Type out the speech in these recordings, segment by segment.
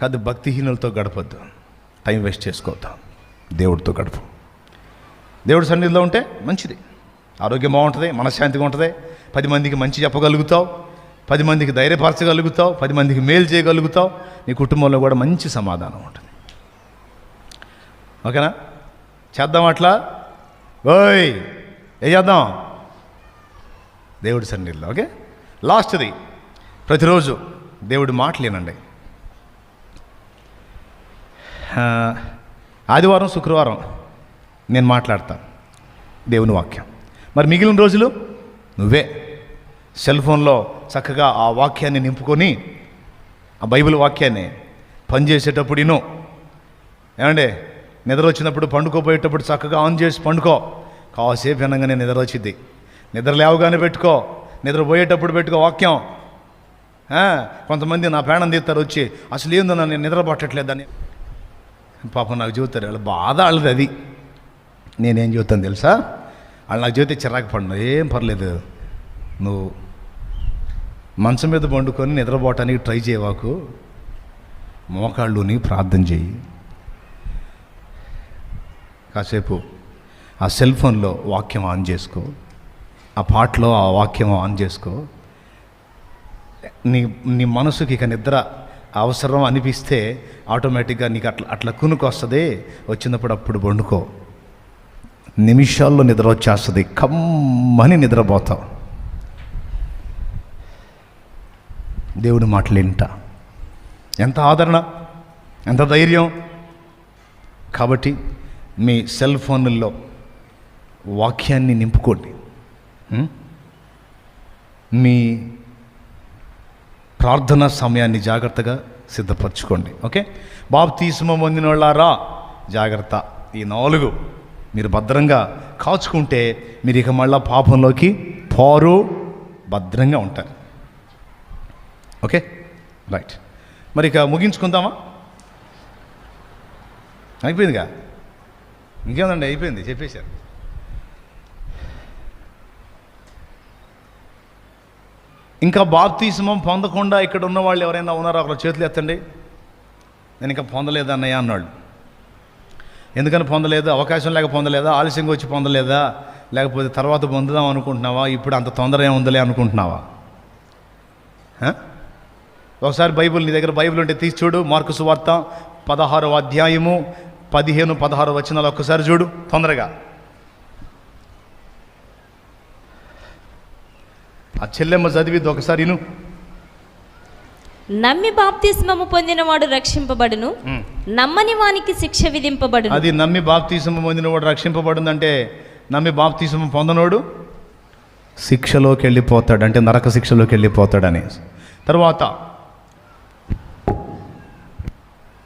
కాదు భక్తిహీనులతో గడపద్దు. Time waste చేసుకోవద్దు. దేవుడితో గడుపు. దేవుడి సన్నిధిలో ఉంటే మంచిది. ఆరోగ్యం బాగుంటుంది మనశ్శాంతిగా ఉంటుంది. పది మందికి మంచి చెప్పగలుగుతావు. పది మందికి ధైర్యపరచగలుగుతావు. పది మందికి మేలు చేయగలుగుతావు. నీ కుటుంబంలో కూడా మంచి సమాధానం ఉంటుంది. ఓకేనా? చేద్దాం అట్లా? ఓయ్! ఏ చేద్దాం? దేవుడి సన్నిధిలో ఓకే? లాస్ట్ది. ప్రతిరోజు దేవుడి మాటలేనండి. ఆదివారం శుక్రవారం నేను మాట్లాడతాను దేవుని వాక్యం. మరి మిగిలిన రోజులు నువ్వే. సెల్ ఫోన్లో చక్కగా ఆ వాక్యాన్ని నింపుకొని ఆ బైబిల్ వాక్యాన్ని పనిచేసేటప్పుడు ఇను. ఏమండి? నిద్ర వచ్చినప్పుడు పండుకోపోయేటప్పుడు చక్కగా ఆన్ చేసి పండుకో. కాసేపు వినగానే నిద్ర వచ్చింది నిద్ర లేవగానే పెట్టుకో. నిద్ర పోయేటప్పుడు పెట్టుకో వాక్యం. కొంతమంది నా ప్రాణం తీస్తారు వచ్చి అసలు ఏందో నన్ను నిద్ర పట్టట్లేదని పాపం నాకు చెబుతారు వాళ్ళ బాధ వాళ్ళది అది. నేనేం చెబుతాను తెలుసా? వాళ్ళు నాకు చెబితే చిరాకు పడిన ఏం పర్లేదు. నువ్వు మంచం మీద పండుకొని నిద్రపోవటానికి ట్రై చేయవాకు. మోకాళ్ళుని ప్రార్థన చేయి కాసేపు ఆ సెల్ ఫోన్లో వాక్యం ఆన్ చేసుకో. ఆ పాటలో ఆ వాక్యం ఆన్ చేసుకో. నీ నీ మనసుకి ఇక నిద్ర అవసరం అనిపిస్తే ఆటోమేటిక్గా నీకు అట్లా అట్లా కునుకు వస్తుంది. వచ్చినప్పుడు అప్పుడు వండుకో. నిమిషాల్లో నిద్ర వచ్చేస్తుంది. కమ్మని నిద్రపోతావు. దేవుడి మాటలు వింట. ఎంత ఆదరణ ఎంత ధైర్యం. కాబట్టి మీ సెల్ ఫోన్లలో వాక్యాన్ని నింపుకోండి. మీ ప్రార్థన సమయాన్ని జాగ్రత్తగా సిద్ధపరచుకోండి. ఓకే? బాప్తీసుమ పొందిన వాళ్ళారా జాగ్రత్త. ఈ నాలుగు మీరు భద్రంగా కాచుకుంటే మీరు ఇక మళ్ళా పాపంలోకి పోరు భద్రంగా ఉంటారు. ఓకే? రైట్. మరి ఇక ముగించుకుందామా? అయిపోయిందిగా? ఇంకేముందండి? అయిపోయింది. చెప్పేశారు. ఇంకా బాప్తీసమం పొందకుండా ఇక్కడ ఉన్న వాళ్ళు ఎవరైనా ఉన్నారో? అక్కడ చేతులు ఎత్తండి. నేను ఇంకా పొందలేదు అన్నయ్య అన్నాడు. ఎందుకని పొందలేదు? అవకాశం లేక పొందలేదా? ఆలస్యంగా వచ్చి పొందలేదా? లేకపోతే తర్వాత పొందుదాం అనుకుంటున్నావా? ఇప్పుడు అంత తొందర ఏముందలే అనుకుంటున్నావా? ఒకసారి బైబిల్ నీ దగ్గర బైబిల్ ఉంటే తీసి చూడు. మార్కు సువార్త పదహారవ అధ్యాయము పదిహేను పదహారు వచనాలు ఒక్కసారి చూడు తొందరగా. ఆ చెల్లెమ్మ చదివిద్ది ఒకసారి ఇను. నమ్మి బాప్తిస్మము పొందినవాడు రక్షింపబడును. నమ్మని వానికి శిక్ష విధింపబడును. అది నమ్మి బాప్తీసము పొందినవాడు రక్షింపబడిందంటే నమ్మి బాప్తీసము పొందనోడు శిక్షలోకి వెళ్ళిపోతాడు అంటే నరక శిక్షలోకి వెళ్ళిపోతాడని. తర్వాత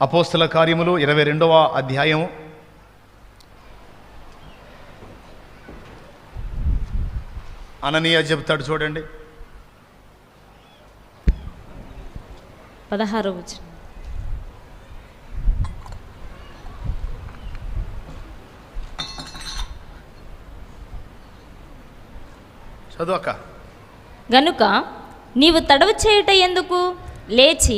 అపోస్తల కార్యములు ఇరవై రెండవ అధ్యాయం అననీయ చెప్తాడు చూడండి. పదహారో అక్క గనుక నీవు తడవ చేయుట ఎందుకు? లేచి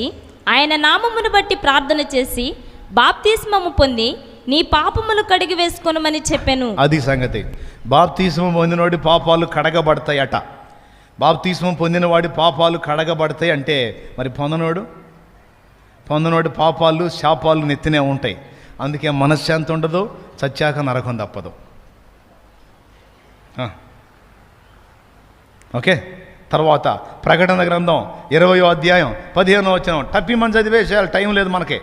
ఆయన నామమును బట్టి ప్రార్థన చేసి బాప్తిస్మము పొంది నీ పాపములు కడిగి వేసుకోనమని చెప్పాను. అది సంగతి. బాప్తీసం పొందినవాడి పాపాలు కడగబడతాయట. బాప్తీసం పొందినవాడి పాపాలు కడగబడతాయి అంటే మరి పొందనోడు? పొందనోడి పాపాలు శాపాలు నెత్తినే ఉంటాయి. అందుకే మనశ్శాంతి ఉండదు చచ్చాక నరకం తప్పదు. ఓకే? తర్వాత ప్రకటన గ్రంథం ఇరవయో అధ్యాయం పదిహేనో వచ్చిన టప్పి మన చదివేసేయాలి టైం లేదు మనకి.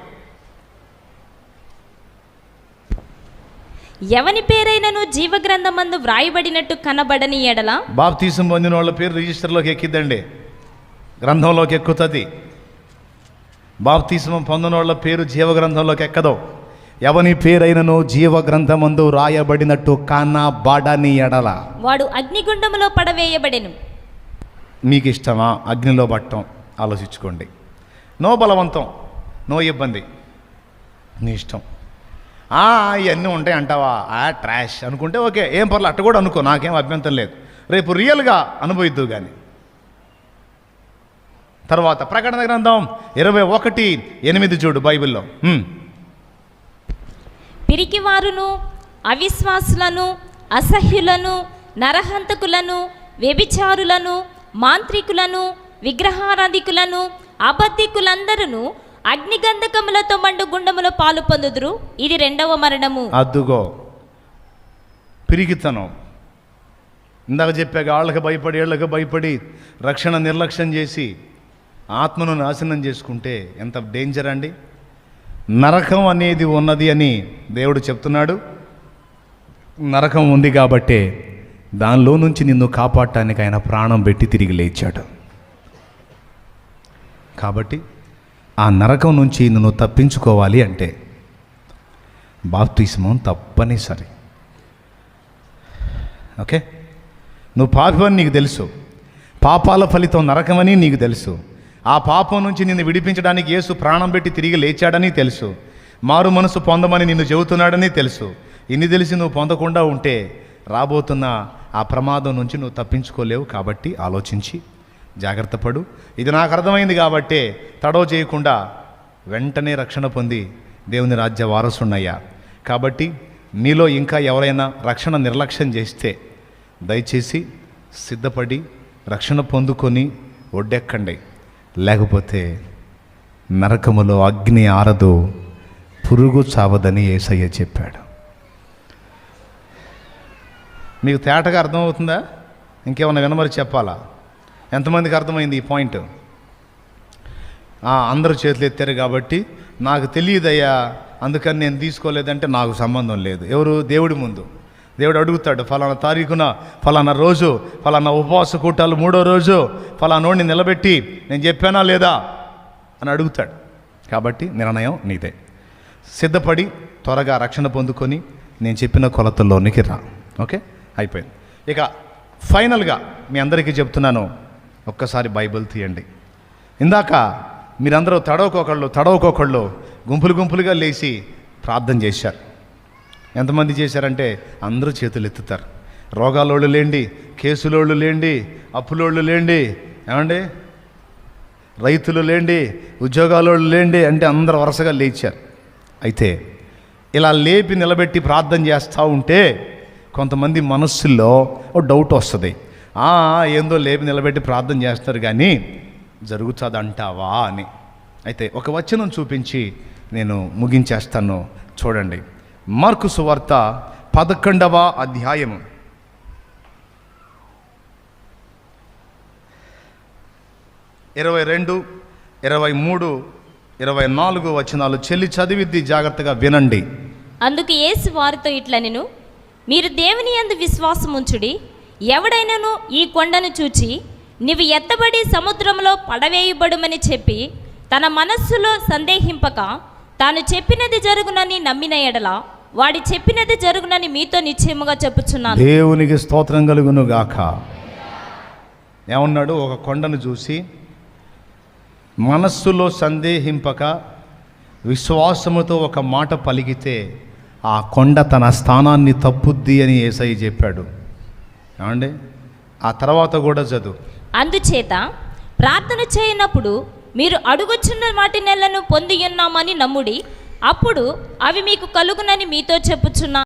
ఎవని పేరైనను జీవగ్రంథమందు వ్రాయబడినట్టు కనబడని ఎడల? బాప్తీసం పొందిన వాళ్ళ పేరు రిజిస్టర్లోకి ఎక్కిద్దండి. గ్రంథంలోకి ఎక్కుతుంది. బాప్తీసం పొందిన వాళ్ళ పేరు జీవగ్రంథంలోకి ఎక్కదు. ఎవని పేరైనను జీవగ్రంథమందు రాయబడినట్టు కనబడని ఎడల? వాడు అగ్నిగుండములో పడవేయబడెను. మీకు ఇష్టమా అగ్నిలో పట్టం. ఆలోచించుకోండి. నో బలవంతం. నో ఇబ్బంది. నీ ఇష్టం. "ఆ, ఇవన్నీ ఉంటాయి అంటావా? ఆ ట్రాష్ అనుకుంటే ఓకే. ఏం పర్లేదు అట్ట కూడా అనుకో. నాకేం అభ్యంతరం లేదు. రేపు రియల్గా అనుభవిద్దు కానీ తర్వాత ప్రకటన గ్రంథం ఇరవై ఒకటి ఎనిమిది చూడు బైబిల్లో. పిరికివారును అవిశ్వాసులను అసహ్యులను నరహంతకులను వ్యభిచారులను మాంత్రికులను విగ్రహారాధికులను అబద్ధికులందరూ అగ్నిగంధకములతో మండు గుండములో పాలు పొందుదురు. ఇది రెండవ మరణము. అద్దుగో. పిరిగితనం ఇందాక చెప్పాక వాళ్ళకి భయపడి వీళ్ళకి భయపడి రక్షణ నిర్లక్ష్యం చేసి ఆత్మను నాశనం చేసుకుంటే ఎంత డేంజర్ అండి? నరకం అనేది ఉన్నది అని దేవుడు చెప్తున్నాడు. నరకం ఉంది కాబట్టే దానిలో నుంచి నిన్ను కాపాడటానికి ఆయన ప్రాణం పెట్టి తిరిగి లేచాడు. కాబట్టి ఆ నరకం నుంచి నువ్వు తప్పించుకోవాలి అంటే బాప్తిస్మం తప్పనిసరి. ఓకే? నువ్వు పాపమని నీకు తెలుసు. పాపాల ఫలితం నరకమని నీకు తెలుసు. ఆ పాపం నుంచి నిన్ను విడిపించడానికి యేసు ప్రాణం పెట్టి తిరిగి లేచాడని తెలుసు. మారు మనసు పొందమని నిన్ను చెబుతున్నాడని తెలుసు. ఇన్ని తెలిసి నువ్వు పొందకుండా ఉంటే రాబోతున్న ఆ ప్రమాదం నుంచి నువ్వు తప్పించుకోలేవు కాబట్టి ఆలోచించి జాగ్రత్త పడు. ఇది నాకు అర్థమైంది కాబట్టే తడవ చేయకుండా వెంటనే రక్షణ పొంది దేవుని రాజ్య వారసున్నయ్యా కాబట్టి నీలో ఇంకా ఎవరైనా రక్షణ నిర్లక్ష్యం చేస్తే దయచేసి సిద్ధపడి రక్షణ పొందుకొని ఒడ్డెక్కండి. లేకపోతే నరకములో అగ్ని ఆరదు పురుగు చావదని ఏసయ్య చెప్పాడు. మీకు తేటగా అర్థమవుతుందా? ఇంకేమన్నా వినమరి చెప్పాలా? ఎంతమందికి అర్థమైంది ఈ పాయింట్? అందరూ చేతులు ఎత్తారు కాబట్టి నాకు తెలియదయ్యా అందుకని నేను తీసుకోలేదంటే నాకు సంబంధం లేదు. ఎవరు? దేవుడి ముందు. దేవుడు అడుగుతాడు ఫలానా తారీఖున ఫలానా రోజు ఫలానా ఉపవాస కూటాలు మూడో రోజు ఫలానోడిని నిలబెట్టి నేను చెప్పానా లేదా? అని అడుగుతాడు. కాబట్టి నిర్ణయం నీదే. సిద్ధపడి త్వరగా రక్షణ పొందుకొని నేను చెప్పిన కొలతల్లోనికి రా. ఓకే? అయిపోయింది. ఇక ఫైనల్గా మీ అందరికీ చెప్తున్నాను ఒక్కసారి బైబిల్ తీయండి. ఇందాక మీరందరూ తడవకొకళ్ళు తడవకొకళ్ళు గుంపులు గుంపులుగా లేచి ప్రార్థన చేశారు. ఎంతమంది చేశారంటే అందరూ చేతులు ఎత్తుతారు. రోగాలోళ్ళు లేండి కేసులోళ్ళు లేండి అప్పులోళ్ళు లేండి ఏమండి? రైతులు లేండి ఉద్యోగాలోళ్ళు లేండి అంటే అందరు వరుసగా లేచారు. అయితే ఇలా లేపి నిలబెట్టి ప్రార్థన చేస్తూ ఉంటే కొంతమంది మనస్సుల్లో ఓ డౌట్ వస్తుంది. ఏందో లేపి నిలబెట్టి ప్రార్థన చేస్తారు కానీ జరుగుతుంది అంటావా అని. అయితే ఒక వచనం చూపించి నేను ముగించేస్తాను చూడండి. మార్కు సువార్త పదకొండవ అధ్యాయము. ఇరవై రెండు ఇరవై మూడు ఇరవై నాలుగు వచనాలు చెల్లి చదివిద్ది జాగ్రత్తగా వినండి. అందుకు యేసు వారితో ఇట్లా నేను మీరు దేవుని విశ్వాసం ఉంచిడి ఎవడైనను ఈ కొండను చూచి నీవు ఎత్తబడి సముద్రంలో పడవేయబడుమని చెప్పి తన మనస్సులో సందేహింపక తాను చెప్పినది జరుగునని నమ్మిన ఎడల వాడి చెప్పినది జరుగునని మీతో నిశ్చయముగా చెప్పుచున్నాను. దేవునికి స్తోత్రం కలుగును గాక ఏమన్నాడు? ఒక కొండను చూసి మనస్సులో సందేహింపక విశ్వాసముతో ఒక మాట పలికితే ఆ కొండ తన స్థానాన్ని తప్పుద్ది అని ఏసై చెప్పాడు. ఏమండి? ఆ తర్వాత కూడా చదువు. అందుచేత ప్రార్థన చేయనప్పుడు మీరు అడుగుచున్న వాటి నెలను పొంది ఉన్నామని నమ్ముడి అప్పుడు అవి మీకు కలుగునని మీతో చెప్పుచున్నా